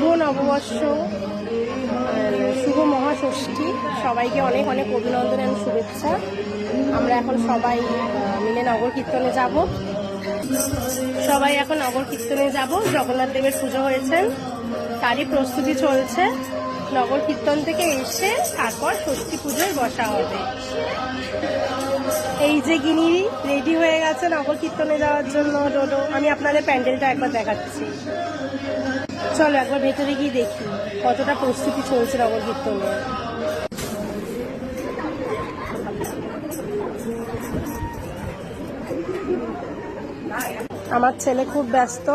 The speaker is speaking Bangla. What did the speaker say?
শুভ নববর্ষ শুভ মহাষষ্ঠী। সবাইকে অনেক অনেক অভিনন্দন এবং শুভেচ্ছা। আমরা এখন সবাই মিলে নগর কীর্তনে যাব। সবাই এখন নগর কীর্তনে যাব। জগন্নাথ দেবের পুজো হয়েছেন। তারই প্রস্তুতি চলছে। নগর কীর্তন থেকে এসে তারপর ষষ্ঠী পুজোয় বসা হবে। এই যে গিনি রেডি হয়ে গেছে নগর কীর্তনে যাওয়ার জন্য, ডোডো, আমি আপনাদের প্যান্ডেলটা একবার দেখাচ্ছি। চলো একবার ভেতরে গিয়ে দেখি কতটা প্রস্তুতি চলছে নগর কীর্তনে আমার ছেলে খুব ব্যস্ত।